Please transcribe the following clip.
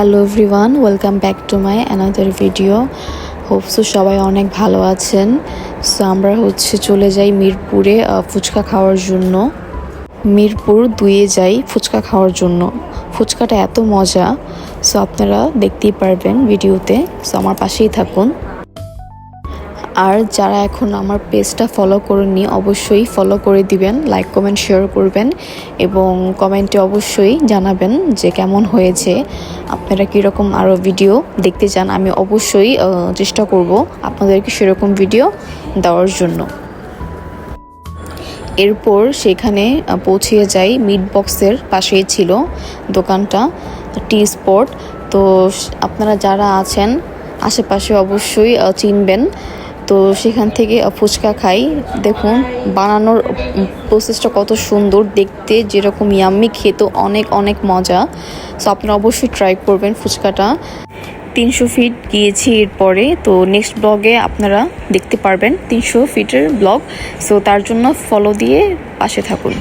Hello everyone, welcome back to my another video. Hope so সবাই অনেক ভালো আছেন। সো আমরা হচ্ছে চলে যাই মিরপুরে ফুচকা খাওয়ার জন্য। মিরপুর দুয়ে যাই ফুচকা খাওয়ার জন্য। ফুচকাটা এত মজা। সো আপনারা দেখতেই পারবেন ভিডিওতে। সো আমার পাশেই থাকুন। আর যারা এখন আমার পেজটা ফলো করেননি, অবশ্যই ফলো করে দিবেন লাইক কমেন্ট শেয়ার করবেন এবং কমেন্টে অবশ্যই জানাবেন যে কেমন হয়েছে, আপনারা কীরকম আরও ভিডিও দেখতে চান, আমি অবশ্যই চেষ্টা করব আপনাদেরকে সেরকম ভিডিও দেওয়ার জন্য। এরপর সেখানে পৌঁছিয়ে যাই মিট বক্সের পাশেই ছিল দোকানটা টি স্পট তো আপনারা যারা আছেন, আশেপাশে অবশ্যই চিনবেন তো সেখান থেকে ফুচকা খাই। দেখুন, বানানোর প্রসেসটা কত সুন্দর। দেখতে যেরকম ইয়াম্মি খেতে অনেক অনেক মজা। সো আপনারা অবশ্যই ট্রাই করবেন ফুচকাটা। তিনশো ফিট গিয়েছি এরপরে। তো নেক্সট ব্লগে আপনারা দেখতে পারবেন তিনশো ফিটের ব্লগ সো তার জন্য ফলো দিয়ে পাশে থাকুন।